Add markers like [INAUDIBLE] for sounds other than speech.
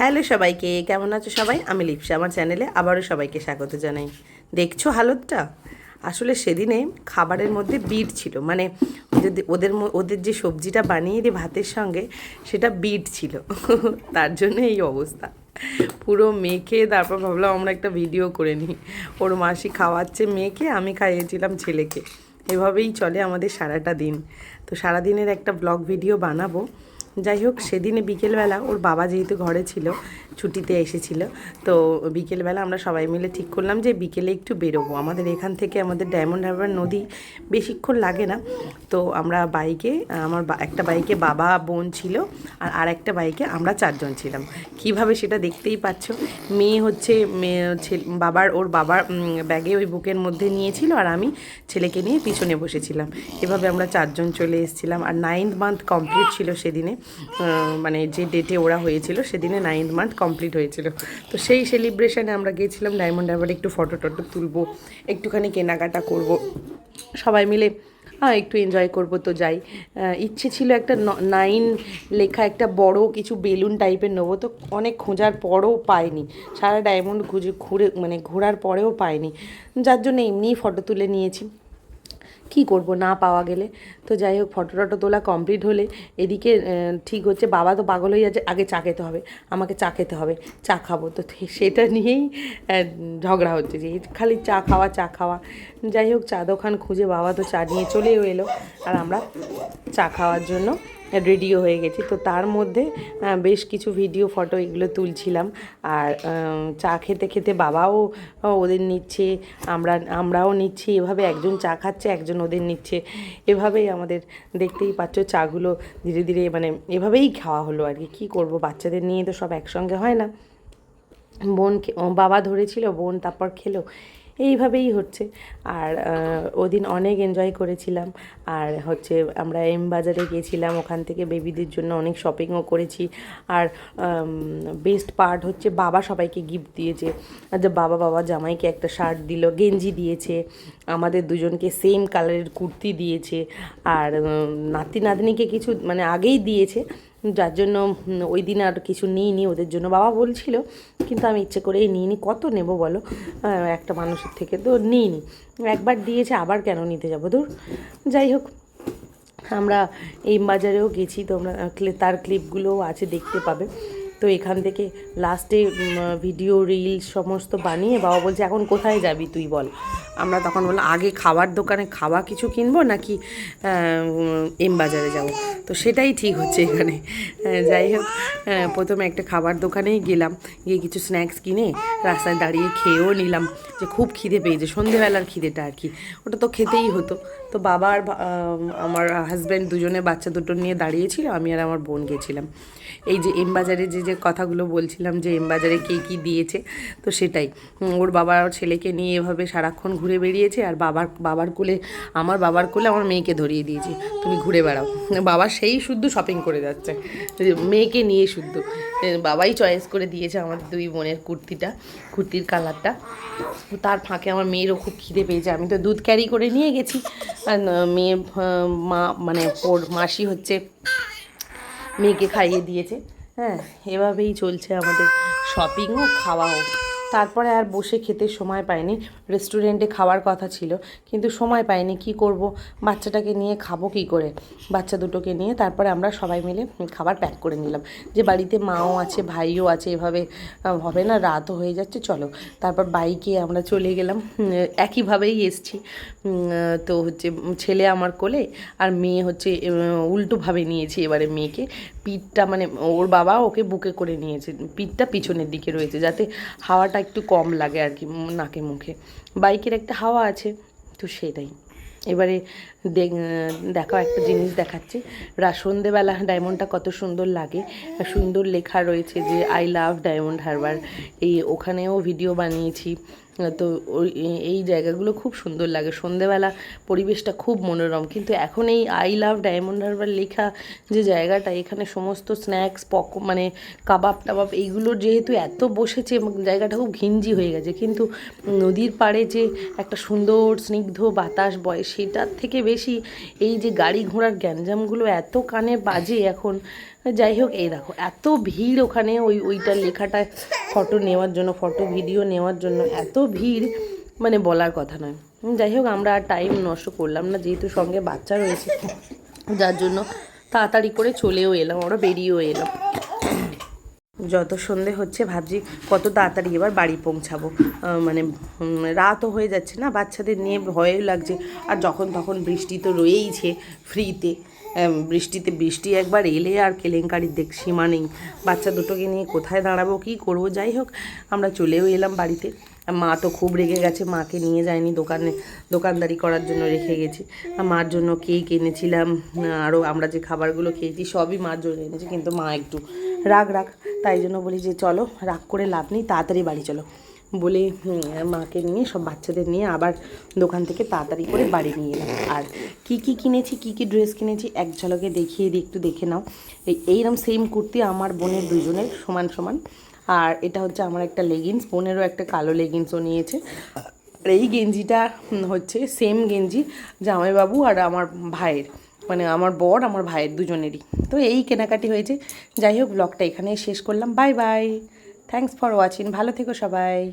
Hello সবাইকে, কেমন আছো সবাই? আমি লিপসা, আমার চ্যানেলে আবারও সবাইকে স্বাগত জানাই। দেখছ হালতটা? আসলে সেদিনে খাবারের মধ্যে বিট ছিল মানে যদি ওদের ওদের যে সবজিটা বানিয়ে দিই ভাতের সঙ্গে সেটা বিট ছিল। [LAUGHS] তার জন্য এই অবস্থা। পুরো মেখে তারপর ভাবলাম আমরা একটা ভিডিও করে নিই। ওর মাসি খাওয়াচ্ছে মেয়েকে আমি খাইয়েছিলাম ছেলেকে। এভাবেই চলে আমাদের সারাটা দিন। তো সারাদিনের একটা ব্লগ ভিডিও বানাবো। যাই হোক, সেদিনে বিকেলবেলা ওর বাবা যেহেতু ঘরে ছিল, ছুটিতে এসেছিল, তো বিকেলবেলা আমরা সবাই মিলে ঠিক করলাম যে বিকেলে একটু বেরোবো। আমাদের এখান থেকে আমাদের ডায়মন্ড হারবার নদী বেশিক্ষণ লাগে না, তো আমরা বাইকে, আমার একটা বাইকে বাবা, বোন ছিল আর আর একটা বাইকে আমরা চারজন ছিলাম। কীভাবে সেটা দেখতেই পাচ্ছ? মেয়ে হচ্ছে, মেয়ে বাবার, ওর বাবার ব্যাগে ওই বুকের মধ্যে নিয়েছিল আর আমি ছেলেকে নিয়ে পিছনে বসেছিলাম। এভাবে আমরা চারজন চলে এসেছিলাম আর নাইন্থ মান্থ কমপ্লিট ছিল সেদিনে। মানে যে ডেটে ওরা হয়েছিল, সেদিনে নাইন্থ মান্থ কমপ্লিট হয়েছিল। তো সেই সেলিব্রেশনে আমরা গিয়েছিলাম ডায়মন্ড হারবার একটু ফটো টটো তুলবো, একটুখানি কেনাকাটা করব। সবাই মিলে হ্যাঁ একটু এনজয় করব তো যাই। ইচ্ছে ছিল একটা নাইন লেখা একটা বড় কিছু বেলুন টাইপের নেব, তো অনেক খোঁজার পরেও পাইনি। সারা ডায়মন্ড খুঁজে, ঘুরে মানে ঘোরার পরেও পাইনি। যার জন্য এমনিই ফটো তুলে নিয়েছি। কি করব না পাওয়া গেলে? তো যাই হোক ফটো টটো তোলা কমপ্লিট হলে এদিকে ঠিক হচ্ছে, বাবা তো পাগল হয়ে যাচ্ছে, আগে চা খেতে হবে, আমাকে চা খেতে হবে, চা খাব। তো সেটা নিয়েই ঝগড়া হচ্ছে, যে খালি চা খাওয়া চা খাওয়া। যাই হোক, চা দোকান খুঁজে বাবা তো চা নিয়ে চলেও এলো। আর আমরা চা খাওয়ার জন্য রেডিও হয়ে গেছি। তো তার মধ্যে বেশ কিছু ভিডিও ফটো এগুলো তুলছিলাম। আর চা খেতে খেতে বাবাও ওদের নিচ্ছে। আমরা, আমরাও নিচ্ছি। এভাবে একজন চা খাচ্ছে, একজন ওদের নিচ্ছে। এভাবেই আমাদের দেখতেই পাচ্ছ চাগুলো ধীরে ধীরে মানে এভাবেই খাওয়া হলো আর কি। কী করব? বাচ্চাদের নিয়ে তো সব একসঙ্গে হয় না। বোন বাবা ধরেছিল, বোন তারপর খেলো। এইভাবেই হচ্ছে। আর ওদিন অনেক এনজয় করেছিলাম। আর হচ্ছে আমরা এম বাজারে গিয়েছিলাম, ওখান থেকে বেবিদের জন্য অনেক শপিংও করেছি। আর বেস্ট পার্ট হচ্ছে বাবা সবাইকে গিফট দিয়েছে। যে বাবা বাবা জামাইকে একটা শার্ট দিল, গেঞ্জি দিয়েছে। আমাদের দুজনকে সেম কালারের কুর্তি দিয়েছে। আর নাতি নাতনিকে কিছু মানে আগেই দিয়েছে। যার জন্য ওই দিন আর কিছু নিইনি, ওদের জন্য বাবা বলছিল, কিন্তু আমি ইচ্ছে করেই নিইনি। কত নেব বলো? একটা মানুষের থেকে তো নিইনি। একবার দিয়েছে, আবার কেন নিতে যাব দূর? যাই হোক, আমরা এই বাজারেও গেছি, তোমরা, তার ক্লিপগুলোও আছে, দেখতে পাবে। তো এখান থেকে লাস্টে ভিডিও রিল সমস্ত বানিয়ে বাবা বলছে, এখন কোথায় যাবি তুই বল? আমরা তখন বললাম, আগে খাবার দোকানে খাওয়া কিছু কিনবো নাকি এম বাজারে যাব? তো সেটাই ঠিক হচ্ছে এখানে। যাই হোক প্রথমে একটা খাবার দোকানেই গেলাম, গিয়ে কিছু স্ন্যাক্স কিনে রাস্তায় দাঁড়িয়ে খেয়েও নিলাম। যে খুব খিদে পেয়েছে, সন্ধেবেলার খিদেটা আর কি। ওটা তো খেতেই হতো। তো বাবা আর আমার হাজব্যান্ড দুজনে বাচ্চা দুটো নিয়ে দাঁড়িয়েছিল, আমি আর আমার বোন গেছিলাম। এই যে এম বাজারে যে যে কথাগুলো বলছিলাম যে এম বাজারে কে কী দিয়েছে, তো সেটাই। ওর বাবা ছেলেকে নিয়ে এভাবে সারাক্ষণ ঘুরে বেরিয়েছে আর বাবার বাবার কোলে, আমার বাবার কোলে আমার মেয়েকে ধরিয়ে দিয়েছি। তুমি ঘুরে বেড়াও। বাবা সেই শুদ্ধ শপিং করে যাচ্ছে। মেয়েকে নিয়ে শুদ্ধ। বাবাই চয়েস করে দিয়েছে আমাদের দুই বোনের কুর্তিটা, কুর্তির কালারটা তার ফাঁকে আমার মেয়েরও খুব খিদে পেয়েছে। আমি তো দুধ ক্যারি করে নিয়ে গেছি। আর মেয়ে মা মানে ওর মাসি হচ্ছে মেয়েকে খাইয়ে দিয়েছে। হ্যাঁ এভাবেই চলছে আমাদের শপিংও খাওয়াও। তারপরে আর বসে খেতে সময় পাইনি। রেস্টুরেন্টে খাওয়ার কথা ছিল, কিন্তু সময় পাইনি। কি করব? বাচ্চাটাকে নিয়ে খাব কি করে? বাচ্চা দুটোকে নিয়ে তারপরে আমরা সবাই মিলে খাবার প্যাক করে নিলাম। যে বাড়িতে মাও আছে, ভাইও আছে, এভাবে হবে না, রাতও হয়ে যাচ্ছে, চলো। তারপর বাইকে আমরা চলে গেলাম। একইভাবেই এসছি। তো হচ্ছে ছেলে আমার কোলে, আর মেয়ে হচ্ছে উল্টোভাবে নিয়েছি এবারে মেয়েকে। পিঠটা মানে ওর বাবা ওকে বুকে করে নিয়েছে। পিঠটা পিছনের দিকে রয়েছে, যাতে হাওয়াটা একটু কম লাগে আর কি নাকে মুখে। বাইকের একটা হাওয়া আছে, তো সেটাই। এবারে দেখ- একটা জিনিস দেখাচ্ছি। সন্ধেবেলা ডায়মন্ডটা কত সুন্দর লাগে। সুন্দর লেখা রয়েছে যে আই লাভ ডায়মন্ড হারবার এই ওখানেও ভিডিও বানিয়েছি। তো ওই, এই জায়গাগুলো খুব সুন্দর লাগে। সন্ধেবেলা পরিবেশটা খুব মনোরম। কিন্তু এখন এই আই লাভ ডায়মন্ড হারবার লেখা যে জায়গাটা, এখানে সমস্ত স্ন্যাক্স পক মানে কাবাব টাবাব এইগুলোর যেহেতু এত বসেছে জায়গাটা খুব ঘিঞ্জি হয়ে গেছে, কিন্তু নদীর পাড়ে যে একটা সুন্দর স্নিগ্ধ বাতাস বয়, সেটার থেকে বেশি এই যে গাড়ি ঘোড়ার গ্যাঞ্জামগুলো এত কানে বাজে এখন। যাই হোক, এই দেখো, এত ভিড় ওখানে ওই ওইটার লেখাটা ফটো নেওয়ার জন্য ফটো ভিডিও নেওয়ার জন্য এত ভিড় মানে বলার কথা নয়। যাই হোক, আমরা আর টাইম নষ্ট করলাম না, যেহেতু সঙ্গে বাচ্চা রয়েছে, যার জন্য তাড়াতাড়ি করে চলেও এলাম আমরা বেরিয়েও এলাম। যত সন্ধে হচ্ছে, ভাবছি কত তাড়াতাড়ি এবার বাড়ি পৌঁছাবো। মানে রাতও হয়ে যাচ্ছে না, বাচ্চাদের নিয়ে ভয়ও লাগছে, আর যখন তখন বৃষ্টি তো রয়েইছে ফ্রিতে বৃষ্টিতে বৃষ্টি একবার এলে আর কেলেঙ্কারির দেখ সীমা নেই। বাচ্চা দুটোকে নিয়ে কোথায় দাঁড়াবো, কী করব? যাই হোক, আমরা চলেও এলাম বাড়িতে। মা তো খুব রেগে গেছে, মাকে নিয়ে যায়নি, দোকানে দোকানদারি করার জন্য রেখে গেছি। মার জন্য কেক এনেছিলাম আরও আমরা যে খাবারগুলো খেয়েছি সবই মার জন্য এনেছি, কিন্তু মা একটু রাগ রাগ, তাই জন্য বলি যে চলো, রাগ করে লাভ নেই, তাড়াতাড়ি বাড়ি চলো। বলে মাকে নিয়ে, সব বাচ্চাদের নিয়ে আবার দোকান থেকে তাড়াতাড়ি করে বাড়ি নিয়ে এলাম। আর কি কি কিনেছি, কি কি ড্রেস কিনেছি, এক ঝলকে দেখিয়ে দিই একটু দেখে নাও। এই এইরকম সেম কুর্তি আমার বোনের দুজনের সমান সমান। আর এটা হচ্ছে আমার একটা লেগিংস বোনেরও একটা কালো লেগিংসও নিয়েছে। আর এই গেঞ্জিটা হচ্ছে সেম গেঞ্জি জামাইবাবু আর আমার ভাইয়ের। মানে আমার বর, আমার ভাইয়ের দুজনেরই। তো এই কেনাকাটি হয়েছে। যাই হোক ব্লগটা এখানেই শেষ করলাম। Bye bye thanks for watching ভালো থেকো সবাই।